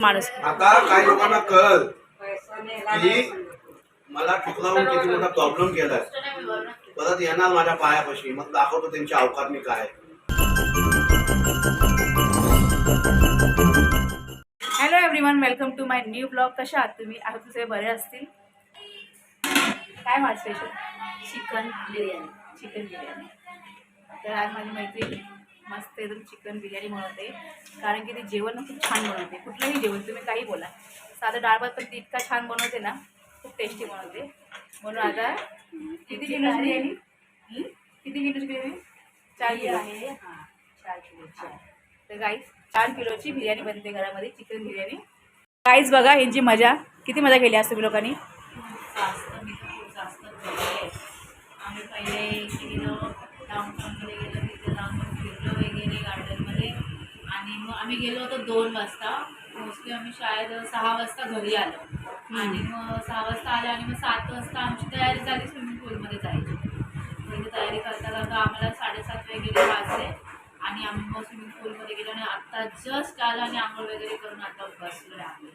माणूस. आता काही लोकांना कळल की मला चुकलावून किती मोठा प्रॉब्लेम केलाय परत येणार माझ्या पायापाशी. मग दाखवतो त्यांची अवकात मी काय hello everyone welcome to my new blog कशा आहात तुम्ही? आहात तुझे बरे असतील. काय माझं special chicken biryani chicken biryani तर आज माझी मैत्रीण मस्त एकदम चिकन बिर्याणी बनवते. कारण की ते जेवण खूप छान बनवते. कुठलंही जेवण तुम्ही काही बोला. साधं डाळ भात पण ती इतका छान बनवते ना खूप टेस्टी बनवते. म्हणून आता किती किलोची बिर्याणी? किती किलोची बिर्याणी? चार किलो. आहे? हां चार किलोची तर गाईस चार किलोची बिर्याणी बनते घरामध्ये चिकन बिर्याणी. गाईस बघा यांची मजा. किती मजा केली आज तुम्ही लोकांनी. आम्ही पहिले वगैरे गार्डनमध्ये. आणि मग आम्ही गेलो होतो दोन वाजता. मोस्टली आम्ही शाळेत सहा वाजता घरी आलो. आणि मग सहा वाजता आले आणि मग सात वाजता आमची तयारी झाली स्विमिंग पूलमध्ये जायची. पहिले तयारी करता करता आम्हाला साडेसात वगैरे वाजले. आणि आम्ही मग स्विमिंग पूलमध्ये गेलो आणि आता जस्ट आलो आणि आंघोळ वगैरे करून आता बसलो आम्ही.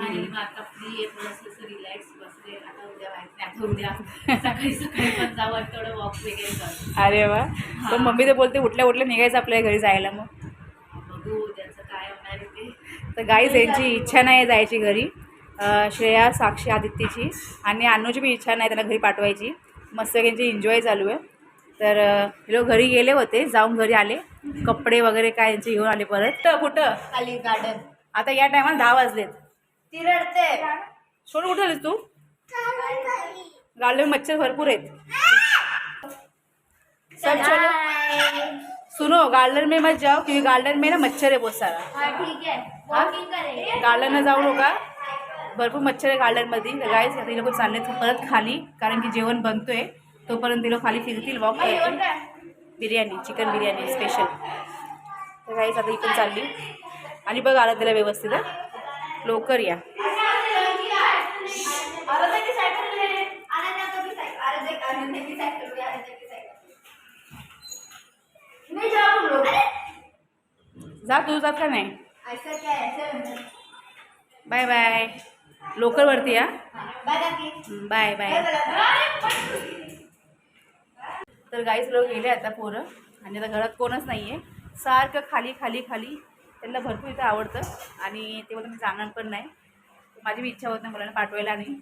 आणि मग आता फ्री आहे थोडंसं असं रिलॅक्स बसले आता उद्या माहिती नाही, आता उद्या. सकाळी सकाळी पण जाऊ आणि थोडं वॉक वगैरे करू. अरे वा. पण मम्मी तर बोलते उठल्या उठल्या निघायचं आपल्या घरी जायला मग. बघू उद्याचं काय होणार आहे ते. तर गाईज यांची इच्छा नाही जायची घरी. अं, श्रेया साक्षी आदित्यची आणि अन्नूची बी इच्छा नाही त्यांना घरी पाठवायची. मस्त यांची एन्जॉय चालू आहे. तर अं, हे लोक घरी गेले होते जाऊन घरी आले. कपडे वगैरे काय यांचे घेऊन आले परत. कुठं? खाली गार्डन आता या टायमाला दहा वाजलेत. ती रडते सोड कुठं आलीस तू? गार्डन मच्छर भरपूर आहेत. सब चलो. सुनो गार्डन में मत जाओ क्योंकि गार्डन में ना मच्छर है बहुत सारा. ठीक है? करेंगे. गार्डनला जाऊ नका. भरपूर मच्छर आहे गार्डनमध्ये तर गाईज आता लोक चालले परत खाली कारण की जेवण बनतोय. तोपर्यंत ते लोक खाली फिरतील वॉक करतील. बिर्याणी चिकन बिर्याणी स्पेशल तर आता इथून चालली. आणि बघ आला त्याला व्यवस्थित. लवकर या. जा तू जात का नाही? Bye bye. लवकर वरती या. बाय बाय तर गाईच लोक गेले आता पोरं. आणि आता घरात कोणच नाही आहे सारखं खाली खाली खाली. त्यांना भरपूर इथं आवडतं आणि ते बोलतं मी जाणार पण नाही. माझी बी इच्छा होत नाही मुलांना पाठवायला आणि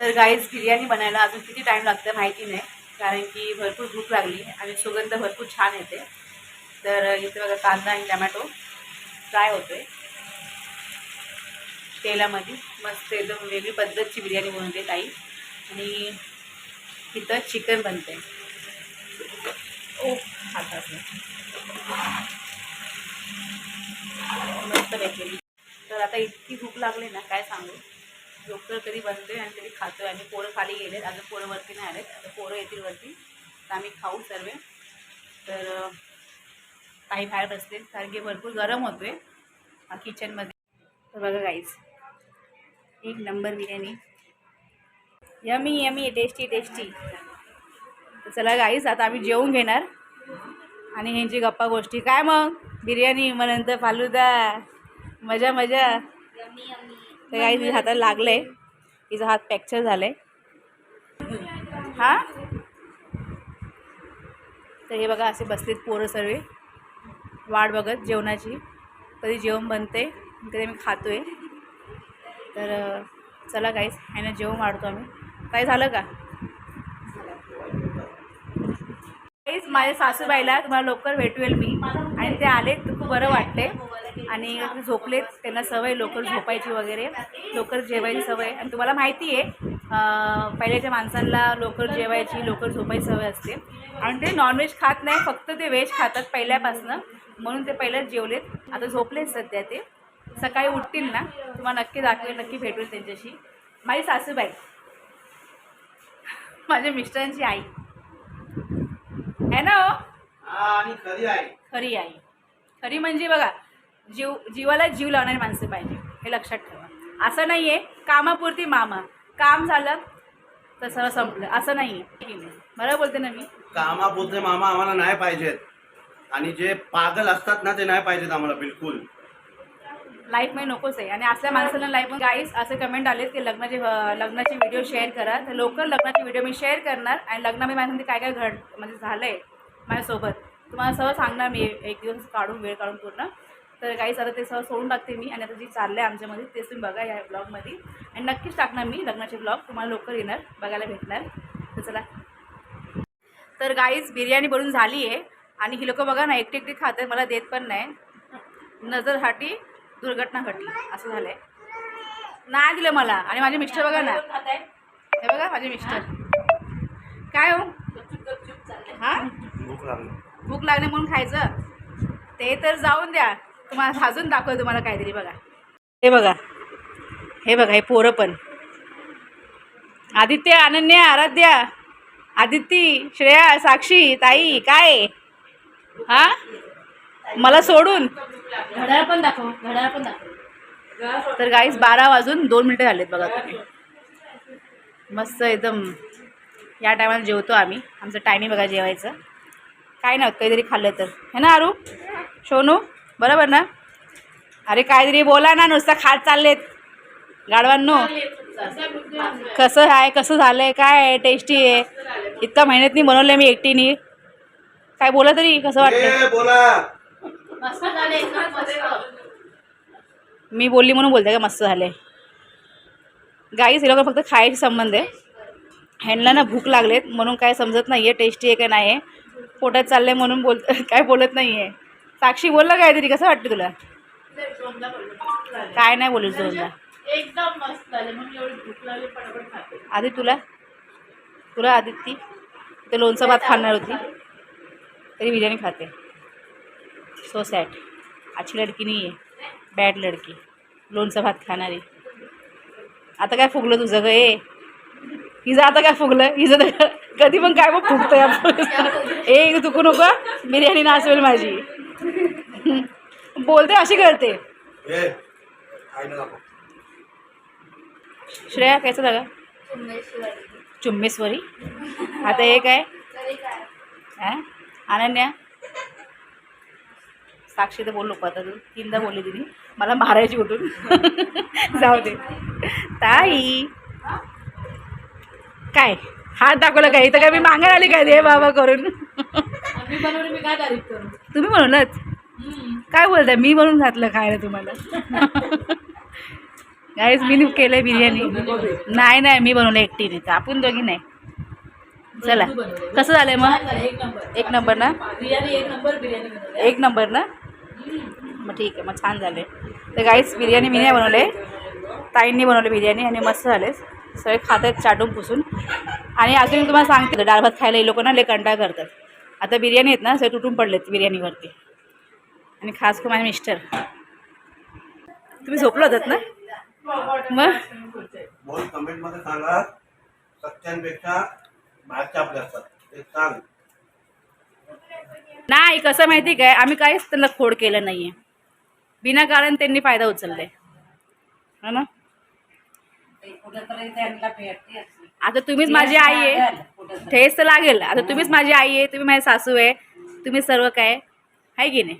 तर गाईज बिर्याणी बनायला अजून किती टाईम लागतं माहिती नाही कारण की भरपूर भूक लागली आणि सुगंध भरपूर छान येते. तर इथे बघा कांदा आणि टमॅटो फ्राय होतोय. तेलामध्ये मस्त एकदम वेगळी पद्धतची बिर्याणी बनवते ताई. आणि इथं चिकन बनते ओ हातात मस्त भेटलेली तर आता इतकी भूक लागली ना काय सांगू? लवकर कधी बनतोय आणि कधी खातोय. आणि पोरं खाली गेलेत. अजून पोरं वरती नाही आलेत. आता पोरं येतील वरती. तर आम्ही खाऊ सर्व. तर काही बाहेर बसले कारण की भरपूर गरम होतोय. किचनमध्ये तर बघा गाईज एक number biryani. Yummy yummy tasty tasty तर चला गाईज आता आम्ही जेवून घेणार. आणि ह्यांची गप्पा गोष्टी. काय मग? बिर्याणी मग नंतर फालुदा. मजा मजा. तर काही तिच्या हाताला लागलंय. तिचा हात फ्रॅक्चर झालाय. हा? तर हे बघा असे बसलेत पोरं सर्व वाट बघत जेवणाची. कधी जेवण बनते कधी आम्ही खातोय. तर अं, चला काहीच ह्यानं जेवण वाढतो आम्ही. काय झालं का? काहीच माझ्या सासूबाईला तुम्हाला लवकर भेटवेल मी. आणि ते आले तर खूप बरं वाटते आणि झोपलेत त्यांना सवय लवकर झोपायची वगैरे. लवकर जेवायची सवय. आणि तुम्हाला माहिती आहे पहिल्याच्या माणसांना लवकर जेवायची लवकर झोपायची सवय असते. आणि ते नॉनव्हेज खात नाही फक्त ते व्हेज खातात पहिल्यापासनं. म्हणून ते पहिल्याच जेवलेत. आता झोपलेत सध्या ते. सकाळी उठतील ना तुम्हाला नक्की दाखवेल नक्की भेटवेल त्यांच्याशी. माझी सासूबाई. माझ्या मिस्टरांची आई. आहे ना हो खरी आई. खरी म्हणजे बघा जीव जीवाला जीव लावणारी माणसं पाहिजे हे लक्षात ठेवा. असं नाही आहे कामापुरती मामा. काम झालं तर सगळं संपलं. असं नाही आहे बरोबर बोलते ना मी? कामापुरते मामा आम्हाला नाही पाहिजेत. आणि जे पागल असतात ना ते नाही पाहिजेत आम्हाला बिलकुल. लाईफमध्ये नकोच आहे. आणि असल्या माणसाला लाईफमध्ये गाईस असे कमेंट आलेत की लग्नाचे लग्नाचे व्हिडिओ शेअर करा. तर लवकर लग्नाचे व्हिडिओ मी शेअर करणार. आणि लग्नामध्ये माझ्यामध्ये काय काय घड म्हणजे झालं आहे माझ्यासोबत. तुम्हाला सर्व सांगणार मी. एक दिवस काढून वेळ काढून पूर्ण. तर काहीच आता ते सर्व सोडून टाकते मी आणि आता जे चाललं आहे आमच्यामध्ये तेच तुम्ही बघा या ब्लॉगमध्ये आणि नक्कीच टाकणार मी लग्नाचे ब्लॉग तुम्हाला लवकर येणार बघायला भेटणार. तर चला. तर गाईज बिर्याणी बनून झाली आहे. आणि ही लोक बघा ना एकटी एकटी खात मला देत पण नाही. नजर हाटी दुर्घटना घटली. असं झालंय. नाही दिलं मला. आणि माझे मिस्टर बघा ना. हे बघा माझे मिस्टर. काय हो? हा? भूक लागली. भूक लागली म्हणून खायचं? ते तर जाऊन द्या. तुम्हाला अजून दाखवतो तुम्हाला काहीतरी बघा. हे बघा. हे बघा हे पोरं पण. आदित्य अनन्या आराध्या आदिती श्रेया साक्षी ताई काय? हा? मला सोडून. घड्याळ पण दाखव घड्याळ पण दाखव. तर गाईस बारा वाजून दोन मिनटं झालेत बघा तुम्ही. मस्त एकदम. या टायमाला जेवतो आम्ही. आमचं टायमिंग बघा जेवायचं. काय नव्हतं काहीतरी खाल्लं तर. है ना आरू? सोनू बरोबर ना? अरे काहीतरी बोला ना नुसतं खात चाललेत. गाडवांनो कसं आहे कसं झालं आहे काय आहे टेस्टी आहे. इतका मेहनतनी बनवलं मी एकटीनी. काय बोला तरी कसं वाटतं मी बोलली म्हणून बोलते का? मस्त झाले गाईस हे लोक फक्त खायचे संबंध आहे. ह्यांना ना भूक लागलेत म्हणून काय समजत नाही आहे टेस्टी आहे का नाही आहे. पोटात चाललंय म्हणून बोल काय बोलत नाही आहे साक्षी बोललं काहीतरी कसं वाटतं तुला. काय नाही बोलूस दोनदा एकदम मस्त झाले आधी तुला? तुला आदित्य? ते लोणचं भात खाणार होती. तरी बिर्याणी खाते. सो सॅट अच्छी लडकी नाही आहे बॅड लडकी. लोणचं भात खाणारी. आता काय फुगलं तुझं ग ए? हिचं आता काय फुगलं तर कधी पण काय मग फुगतंय आपण ए तुकू नको बिर्याणी नाचवेल माझी. बोलते अशी करते. नको श्रेया कायचं जागा चुम्मेश्वरी. आता हे काय? हा? अनन्या? साक्षी तर बोललो आता तू. तीनदा बोलली तिने. मला मारायची उठून जाऊ दे. ताई. काय? हात दाखवला काय? इथं काय मी मागायला आली काय दे बाबा करून? तुम्ही म्हणूनच. काय बोलताय? मी बनवून घातलं खायला तुम्हाला? गाईज मी केलंय बिर्याणी. नाही नाही मी बनवलं एकटीने. तर आपण दोघी नाही. चला. कसं झालंय छान मग? झालं, एक नंबर. एक नंबर ना? बिर्याणी एक नंबर ना? मग ठीक आहे मग छान झाले तर गाईच बिर्याणी मी नाही बनवले ताईंनी बनवले बिर्याणी आणि मस्त झाले सगळे खात आहेत चाटून पुसून. आणि अजून मी तुम्हाला सांगते डाळ भात खायला हे लोक ना लय कंटाळ करतात. आता बिर्याणी आहेत ना सगळे तुटून पडलेत बिर्याणीवरती. आणि खास करून माझे मिस्टर. तुम्ही झोपलं होतात ना? मग? सांगा. सत्यांपेक्षा असतात. नाही कसं माहिती काय? आम्ही काहीच त्यांना खोड केलं नाही आहे विनाकारण त्यांनी फायदा उचललाय. हो ना? आता तुम्हीच माझी आई आहे. ठेस तर लागेल. आता तुम्हीच माझी आई आहे तुम्ही माझी सासू आहे तुम्ही सर्व काय आहे. की नाही?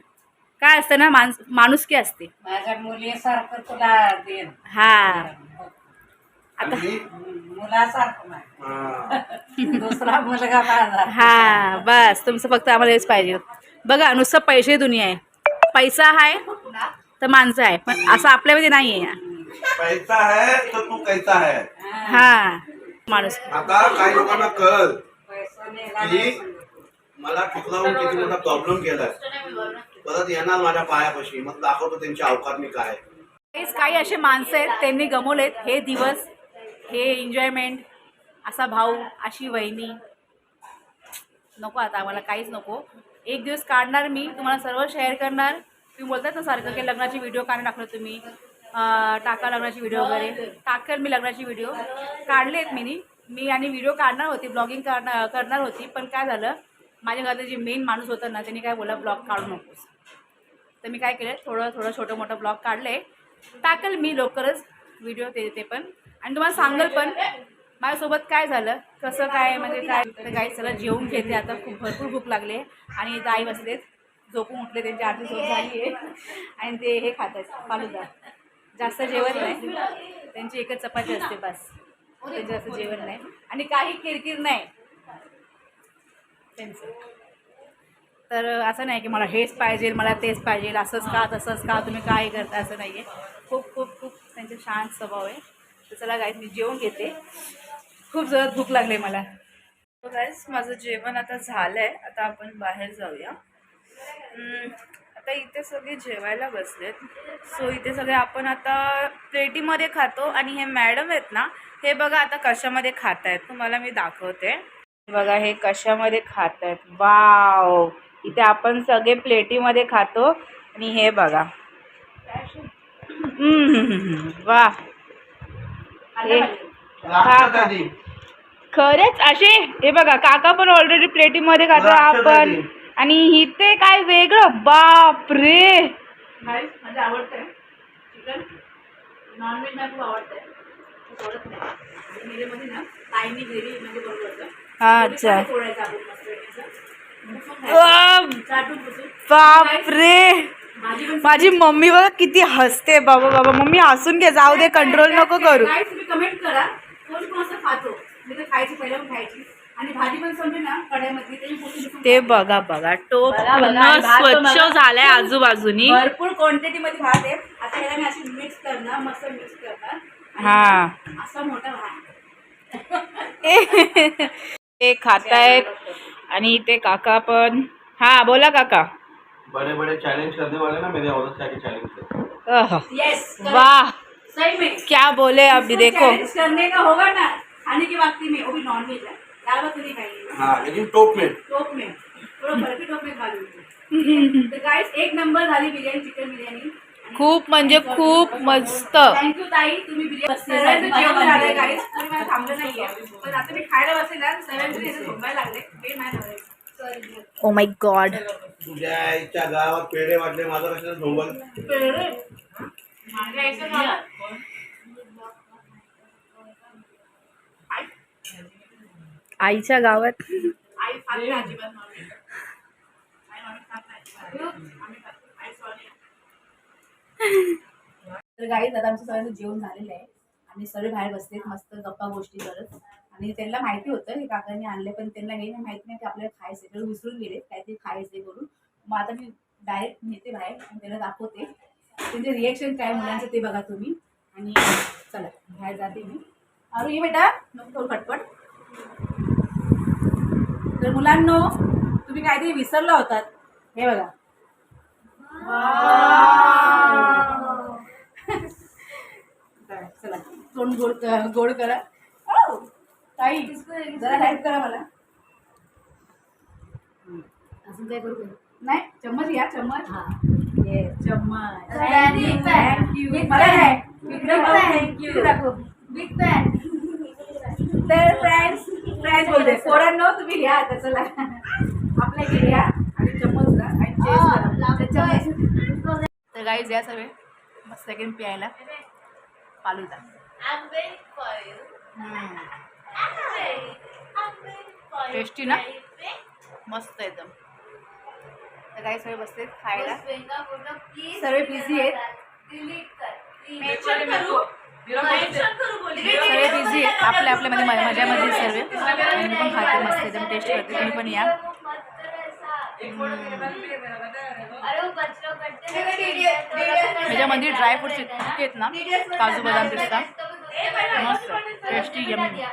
काय असतं ना माणस माणुसकी असते. माझ्या मुलीसारखं तुला देईन. हा. आणि मुलासारखं हा, दुसरा मुलगा माझा. हा बस. तुमचं फक्त आम्हाला हेच पाहिजे. बघा नुसतं पैसे दुनिया आहे. पैसा आहे तर माणसं आहे. पण असं आपल्यामध्ये नाही आहे पैसा है तर तू कैसा है? हा माणूस आता काही लोकांना कळल की मला किती मोठा प्रॉब्लेम केलाय. परत येणार माझ्या पायापाशी. मग दाखवतो त्यांची अवकात मी काय. हेच काही असे माणसं आहेत त्यांनी गमवलेत हे दिवस हे एन्जॉयमेंट असा भाऊ अशी वहिनी. नको आता आम्हाला काहीच नको. एक दिवस काढणार मी तुम्हाला सर्व शेअर करणार. तुम्ही बोलतात ना सारखं की लग्नाची व्हिडिओ का नाही टाकलं तुम्ही. टाका लग्नाची व्हिडिओ वगैरे. टाकेल मी लग्नाची व्हिडिओ काढले आहेत मी मी आणि व्हिडिओ काढणार होती ब्लॉगिंग करणार करणार होती. पण काय झालं माझ्या घरातलं जे मेन माणूस होतं ना त्यांनी काय बोला ब्लॉग काढू नकोस. तर मी काय केलं थोडं थोडं छोटं मोठं ब्लॉग काढले. टाकेल मी लवकरच व्हिडिओ ते ते पण. आणि तुम्हाला सांगेल पण माझ्यासोबत काय झालं कसं काय म्हणजे काय तर काही सगळं जेवून घेते आता. खूप भरपूर भूक लागले आणि इथं आई बसलेत. झोपून उठले त्यांची आधी झोप झाली आहे. आणि ते हे खात आहेत फालुदा. जास्त जेवण नाही. त्यांची एकच चपाती असते बस. त्यांचं जास्त जेवण नाही. आणि काही किरकिर नाही. त्यांचं. तर असं नाही की मला हेच पाहिजे मला तेच पाहिजे असंच का तसंच का तुम्ही काय करता असं नाही आहे खूप खूप खूप त्यांचा शांत स्वभाव आहे. तर चला गाईत मी जेवून घेते. खूप जोरात भूक लागली मला. गाईस माझं जेवण आता झालं आहे आता आपण बाहेर जाऊया. आता इथे सगळे जेवायला बसलेत. सो इथे सगळे आपण आता प्लेटीमध्ये खातो आणि हे मॅडम आहेत ना हे बघा आता कशामध्ये खात आहेत तुम्हाला मी दाखवते. बघा हे कशामध्ये खात आहेत वाव इथे आपण सगळे प्लेटीमध्ये खातो आणि हे बघा. वा. हे? खरेच? असे हे बघा काका पण ऑलरेडी प्लेटीमध्ये खातो आपण? आणि इथे काय वेगळं? बाप रे गाईस माझं आवडतं आहे चिकन नॉनव्हेज मला खूप आवडतं आहे सोडत नाही. आणि मिरेमध्ये ना ताईनी ग्रेव्ही म्हणजे बरोबर होतं. हा, अच्छा. सोडायचं आपण मस्त पैकी. चाटून पुसून बाप रे भाजी पण माझी मम्मी बघा किती हसते. बाबा बाबा मम्मी हसून घे. जाऊ दे कंट्रोल नको करू. कमेंट करा. कोण कोण असं खातो? मी तर खायची पहिल्या खायची. आणि भाजी पण समजे ना कढईमध्ये त्याची पुसून पुसून ते बघा बघा टोप स्वच्छ. झालाय आजूबाजूनी. भरपूर क्वांटिटी मध्ये भात आहे. आता ह्याला मी अशी मिक्स करणार मस्त मिक्स करणार. हा. असा मोठा भात. ते खातायत. आणि ते काका पण. हा बोला काका. बड़े बड़े चैलेंज करने वाले ना मेरे औरत चैलेंज यस वाह सही में क्या बोले अभी इसको देखो. करने का होगा ना खाने की वक्ती में वो भी नॉन वेज है दाल भात खाएँगे हाँ लेकिन टोप में। टोप में। थोड़ा बर्फ़ी टोप में खा लूँगी। एक नंबर झाली बिर्याणी चिकन बिर्याणी खूप म्हणजे खूप मस्त। थँक्यू ताई. तुम्ही बिर्याणी सगळ्यांचं जेवण झालंय गाईस तुम्ही मला थांबलं नाहीये. पण आता मी खायला बसेल ना सगळ्यांचं इथे झोपायला लागले. वेळ नाही सॉरी ओ माय गॉड तुझ्या आईच्या गावात पेढे वाटले माझं कशाला झोंबल माझ्या आईचं नाव आईच्या गावात. तर गाईज आता आमचं सगळ्यांचं जेवण झालेलं आहे. आणि सगळे बाहेर बसले मस्त गप्पा गोष्टी करत. आणि त्यांना माहिती होतं हे काकांनी आणले पण त्यांना हे नाही माहिती नाही की आपल्याला खायचं तर विसरून गेले काहीतरी खायचं करून मग आता मी डायरेक्ट नेते बाहेर आणि त्यांना दाखवते. त्यांचे रिएक्शन काय मुलांचं ते बघा तुम्ही. आणि चला बाहेर जाते मी. अरू ये बेटा नको खटपट तर मुलांनो तुम्ही काहीतरी विसरला होतात. हे बघा. चला, तोंड गोड गोड करा. ताई जरा हेल्प करा मला. अजून काय करू? नाही चम्मच या चम्मच. ये चम्मच. थँक्यू मला बघ, थँक्यू दाखव तर फ्रेंड्स फ्रेंड्स बोलते. पोरांनो तुम्ही घ्या आता चला आपल्या घरी घ्या आणि चम्मच द्या. आणि चेस करा. तर गाईज या सगळे. मस्त सेकंड प्यायला फालुदा टेस्टी ना? मस्त एकदम. तर काही सगळे बसले खायला. सर्व बिझी आहेत. सगळे बिझी आहेत आपल्या आपल्यामध्ये म- मजामध्ये सर्व मी पण खाते मस्त एकदम टेस्ट करते तुम्ही पण या त्याच्यामध्ये ड्रायफ्रुट्स इतके आहेत ना काजू बदाम पिस्ता मस्त टेस्टी यमी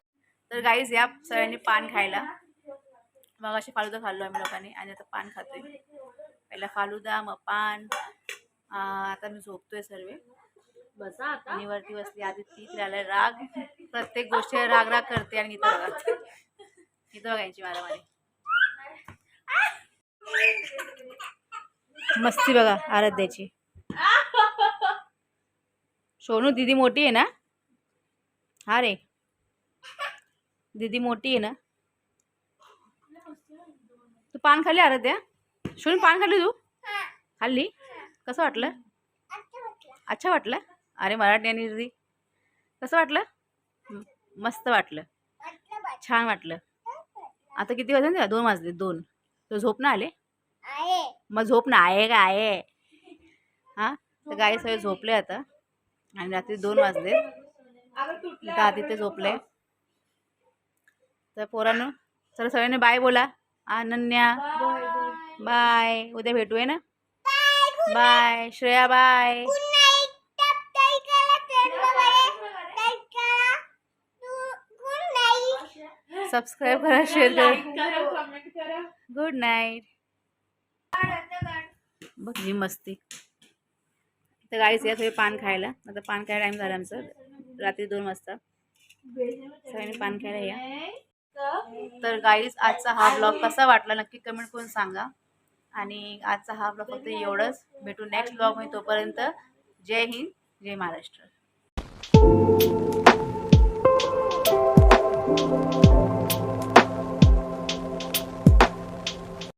तर गाईज या सगळ्यांनी पान खायला मग असे फालुदा खाल्लो आम्ही लोकांनी आणि आता पान खातोय पहिला फालुदा मग पान आ, आता मी झोपतोय सर्व आणि वरती बसली आधी ती तिला राग. प्रत्येक गोष्टी राग राग करते आणि इथं बघा इथं बघा यांची मारामारी. मस्ती बघा आराध्याची. सोनू दीदी मोठी आहे ना? हा रे. दीदी मोठी आहे ना? तू पान खाल्ली आराध्या? सोनू पान खाल्ली तू? खाल्ली? कसं वाटलं? अच्छा वाटलं? अरे मराठी आणि दीदी कसं वाटलं? मस्त वाटलं. छान वाटलं. आता किती वाजले ना? दोन वाजले दोन. तो झोप ना आले? मग झोप ना आहे का? आहे. हा? तर गाई सगळे झोपले आता. आणि रात्री दोन वाजले. इथं आदित्य झोपले. तर पोरांनो चला सगळ्यांनी बाय बोला. अनन्या. बाय उद्या भेटूया ना? Bye Shreya bye. सबस्क्राईब करा शेअर करा. गुड नाईट बघ जी मस्ती. तर गाईच या थोडी पान खायला. आता पान खायला टाईम झाला आमचं. रात्री दोन वाजता. सगळ्यांनी पान खायला या. तर गाईज आजचा हा ब्लॉग कसा वाटला नक्की कमेंट करून सांगा. आणि आजचा हा ब्लॉग फक्त एवढंच. भेटू नेक्स्ट ब्लॉग तोपर्यंत जय हिंद जय महाराष्ट्र.